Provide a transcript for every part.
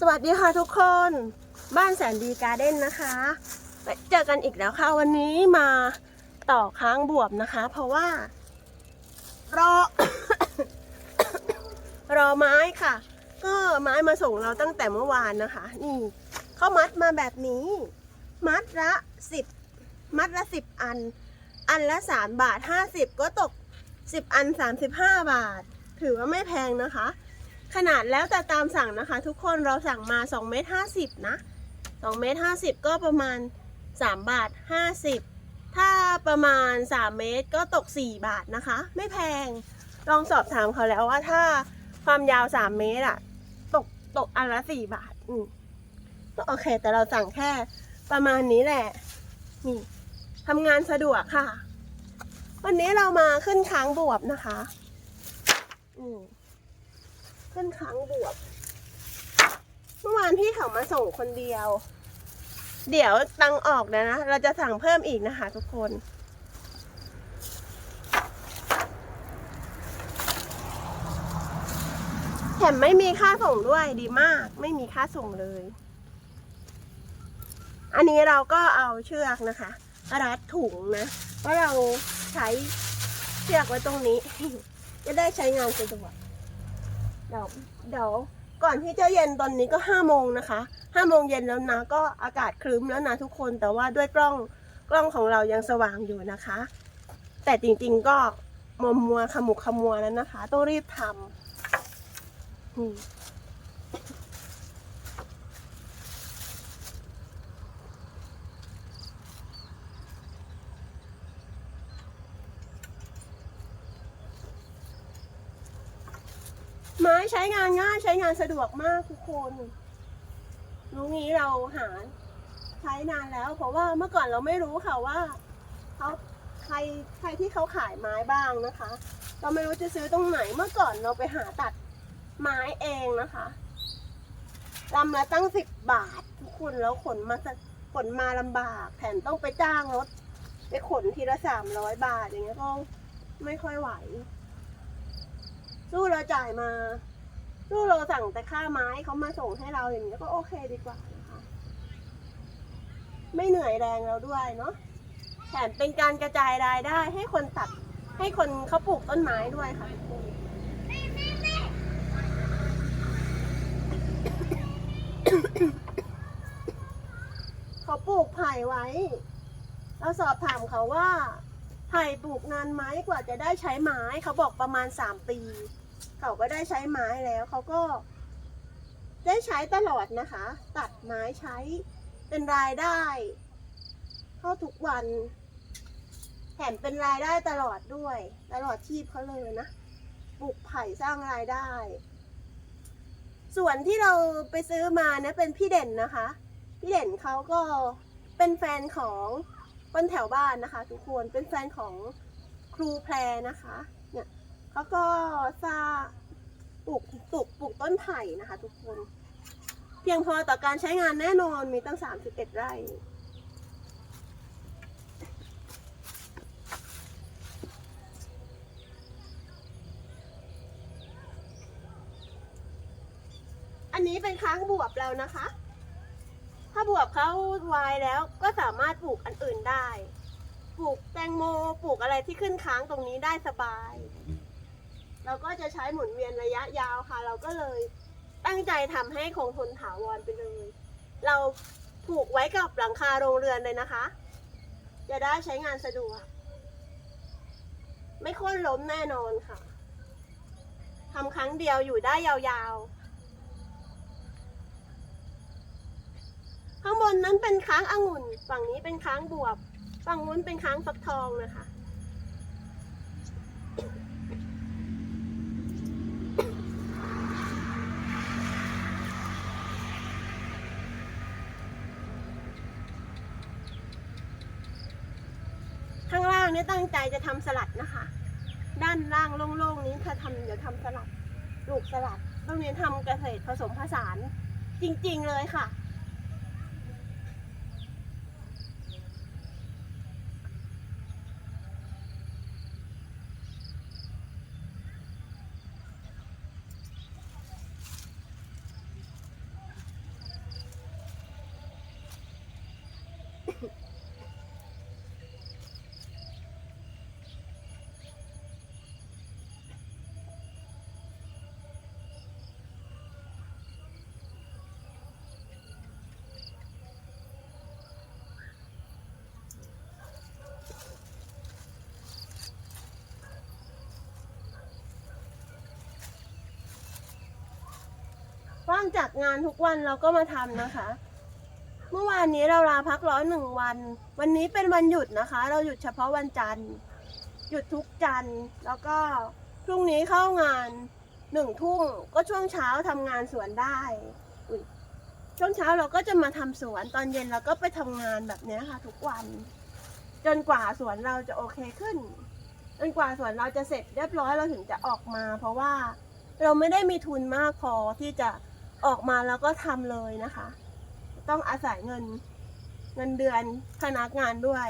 สวัสดีค่ะทุกคน บ้านแสนดีการ์เด้นนะคะเจอกันอีกแล้วค่ะวันนี้มาต่อค้างบวบนะคะ เพราะว่า รอ รอไม้ค่ะ ก็ไม้มาส่งเราตั้งแต่เมื่อวานนะคะ นี่เขามัดมาแบบนี้ มัดละสิบมัดละสิบอัน อันละสามบาทห้าสิบก็ตกสิบอันสามสิบห้าบาท ถือว่าไม่แพงนะคะ ขนาดแล้วแต่ตามสั่งนะคะ ทุกคนเราสั่งมา2เมตร50นะ2เมตร50 ก็ประมาณ 3 บาท 50 ถ้าประมาณ 3 เมตรก็ตก 4 บาทนะคะ ไม่แพงลองสอบถามเขาแล้วว่าถ้าความยาว 3 เมตรอะตกตกอันละ 4 บาทอืมก็โอเค แต่เราสั่งแค่ประมาณนี้แหละนี่ทำงานสะดวกค่ะ วันนี้เรามาขึ้นค้างบวบนะคะ อืม ขึ้นค้างบวบเมื่อวานพี่เขามาส่งคนเดียว เดี๋ยวตังออกนะนะ เราจะสั่งเพิ่มอีกนะคะทุกคน แถมไม่มีค่าส่งด้วยดีมาก ไม่มีค่าส่งเลย อันนี้เราก็เอาเชือกนะคะ รัดถุงนะเพราะเราใช้เชือกไว้ตรงนี้ จะได้ใช้งานสะดวก ดี๋ยวเดี๋ยวก่อนที่จะเย็นตอนนี้ก็ห้าโมงนะคะห้าโมงเย็นแล้วนะก็อากาศครึ้มแล้วนะทุกคนแต่ว่าด้วยกล้องกล้องของเรายังสว่างอยู่นะคะ แต่จริงๆก็มัวมัวขมุกขมัวแล้วนะคะ ต้องรีบทำ ไม้ใช้งานง่ายใช้งานสะดวกมากทุกคนรู้งี้เราหาใช้นานแล้ว เพราะว่าเมื่อก่อนเราไม่รู้ค่ะว่าเขาใครใครที่เขาขายไม้บ้างนะคะ เราไม่รู้จะซื้อตรงไหนเมื่อก่อนเราไปหาตัดไม้เองนะคะลำละตั้งสิบบาท ทุกคนแล้วขนมาสขนมาลำบากแถมต้องไปจ้างรถไปขนทีละสามร้อยบาทอย่างเงี้ยก็ไม่ค่อยไหว สู้เราจ่ายมา สู้เราสั่งแต่ค่าไม้เขามาส่งให้เราอย่างเงี้ก็โอเคดีกว่านะคะ ไม่เหนื่อยแรงเราด้วยเนาะแถมเป็นการกระจายรายได้ให้คนตัดให้คนเขาปลูกต้นไม้ด้วยค่ะทุกคนเขาปลูกไผ่ไว้ เราสอบถามเขาว่าไผ่ปลูกนานไหมกว่าจะได้ใช้ไม้เขาบอกประมาณสามปี เขาก็ได้ใช้ไม้แล้วเขาก็ ได้ใช้ตลอดนะคะ ตัดไม้ใช้เป็นรายได้ เข้าทุกวัน แถมเป็นรายได้ตลอดด้วย ตลอดชีพเขาเลยนะปลูกไผ่สร้างรายได้ส่วนที่เราไปซื้อมาเนี่ยเป็นพี่เด่นนะคะ พี่เด่นเขาก็เป็นแฟนของคนแถวบ้านนะคะ ทุกคนเป็นแฟนของครูแพรนะคะ เขาก็ซาปลูกปลูกปลูกต้นไผ่นะคะ ทุกคน เพียงพอต่อการใช้งานแน่นอนมีตั้ง 31 ไร่อันนี้เป็นค้างบวบแล้วนะคะ ถ้าบวบเขาวายแล้วก็สามารถปลูกอันอื่นได้ ปลูกแตงโม ปลูกอะไรที่ขึ้นค้างตรงนี้ได้สบาย เราก็จะใช้หมุนเวียนระยะยาวค่ะ เราก็เลยตั้งใจทำให้คงทนถาวรไปเลย เราผูกไว้กับหลังคาโรงเรือนเลยนะคะ จะได้ใช้งานสะดวก ไม่ค่นล้มแน่นอนค่ะทำครั้งเดียวอยู่ได้ยาวๆ ข้างบนนั้นเป็นค้างองุ่น ฝั่งนี้เป็นค้างบวบ ฝั่งนู้นเป็นค้างฟักทองนะคะ ข้างล่างเนี่ยตั้งใจจะทำสลัดนะคะ ด้านล่างโล่งๆนี้ถ้าทำเดี๋ยวทำสลัดปลูกสลัด ต้องเรียนทำเกษตรผสมผสานจริงๆเลยค่ะางจากงานทุกวันเราก็มาทำนะคะ เมื่อวานนี้เราลาพักร้อนหนึ่งวัน วันนี้เป็นวันหยุดนะคะ เราหยุดเฉพาะวันจันทร์ หยุดทุกจันทร์ แล้วก็พรุ่งนี้เข้างานหนึ่งทุ่มก็ช่วงเช้าทำงานสวนได้ ช่วงเช้าเราก็จะมาทำสวน ตอนเย็นเราก็ไปทำงานแบบนี้ค่ะ ทุกวัน จนกว่าสวนเราจะโอเคขึ้น จนกว่าสวนเราจะเสร็จเรียบร้อยเราถึงจะออกมา เพราะว่าเราไม่ได้มีทุนมากพอที่จะ ออกมาแล้วก็ทำเลยนะคะ ต้องอาศัยเงินเงินเดือนพนักงานด้วย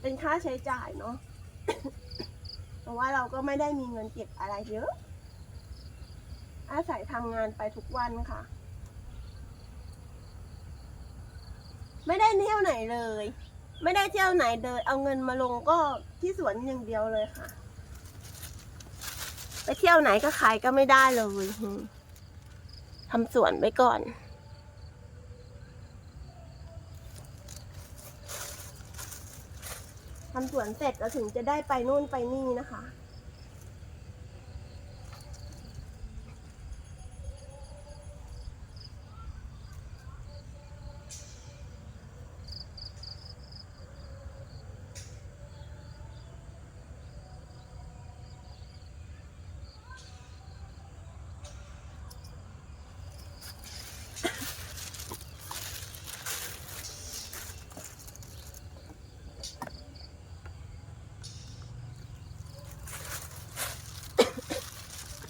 เป็นค่าใช้จ่ายเนาะเพราะว่าเราก็ไม่ได้มีเงินเก็บอะไรเยอะ อาศัยทำงานไปทุกวันค่ะ ไม่ได้เที่ยวไหนเลย ไม่ได้เที่ยวไหนเลย เอาเงินมาลงก็ที่สวนอย่างเดียวเลยค่ะ ไปเที่ยวไหนก็ขายก็ไม่ได้เลยทำสวนไว้ก่อนทำสวนเสร็จเราถึงจะได้ไปนู่นไปนี่นะคะ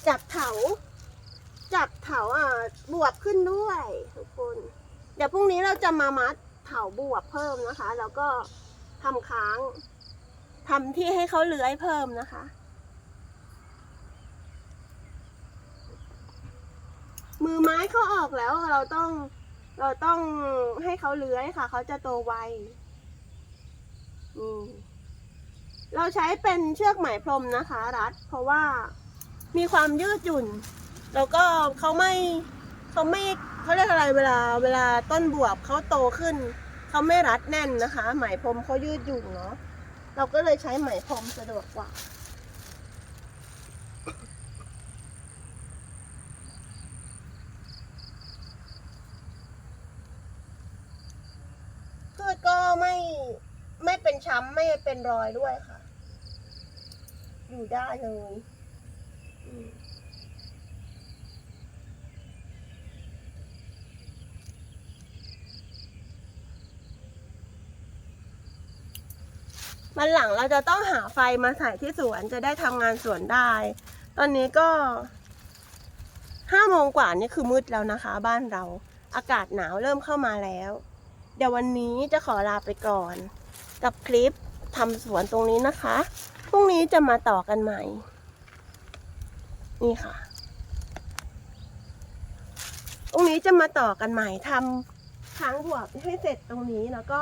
จับเถาจับเถาอะบวบขึ้นด้วยทุกคน เดี๋ยวพรุ่งนี้เราจะมามัดเถาบวบเพิ่มนะคะ แล้วก็ทำค้างทำที่ให้เขาเลื้อยเพิ่มนะคะ มือไม้เขาออกแล้วเราต้องเราต้องให้เขาเลื้อยค่ะ เขาจะโตไวเราใช้เป็นเชือกไหมพรมนะคะ รัด เพราะว่า มีความยืดหยุ่น แล้วก็เขาไม่เขาไม่เขาเรียกอะไรเวลาเวลาต้นบวบเขาโตขึ้น เขาไม่รัดแน่นนะคะ ไหมพรมเขายืดหยุ่นเนาะเราก็เลยใช้ไหมพรมสะดวกกว่าพืชก็ไม่ไม่เป็นช้ำไม่เป็นรอยด้วยค่ะ อยู่ได้เลย มันหลังเราจะต้องหาไฟมาใส่ที่สวนจะได้ทำงานสวนได้ ตอนนี้ก็ห้าโมงกว่านี่คือมืดแล้วนะคะ บ้านเรา อากาศหนาวเริ่มเข้ามาแล้ว เดี๋ยววันนี้จะขอลาไปก่อน กับคลิปทำสวนตรงนี้นะคะ พรุ่งนี้จะมาต่อกันใหม่ นี่ค่ะพรุ่งนี้จะมาต่อกันใหม่ทำค้างบวบให้เสร็จตรงนี้แล้วก็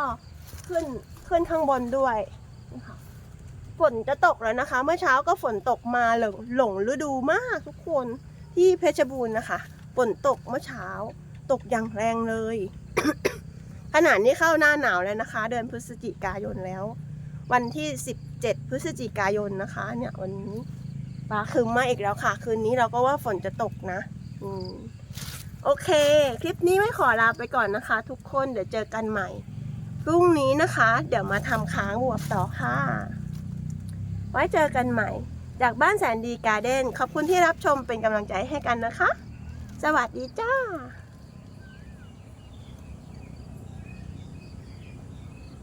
ขึ้นขึ้นข้างบนด้วยนี่ค่ะฝนจะตกแล้วนะคะ เมื่อเช้าก็ฝนตกมาหลงหลงฤดูมากทุกคนที่เพชรบูรณ์นะคะฝนตกเมื่อเช้า ตกอย่างแรงเลยขณะนี้เข้าหน้าหนาวแล้วนะคะ เดือนพฤศจิกายนแล้ว วันที่ 17 พฤศจิกายนนะคะ เนี่ยวันนี้ ฟ้าคืมมาอีกแล้วค่ะ คืนนี้เราก็ว่าฝนจะตกนะ อืมโอเค คลิปนี้ไม่ขอลาไปก่อนนะคะ ทุกคนเดี๋ยวเจอกันใหม่พรุ่งนี้นะคะ เดี๋ยวมาทำค้างบวบต่อค่ะ ไว้เจอกันใหม่ จากบ้านแสนดีการ์เด้นขอบคุณที่รับชมเป็นกำลังใจให้กันนะคะ สวัสดีจ้า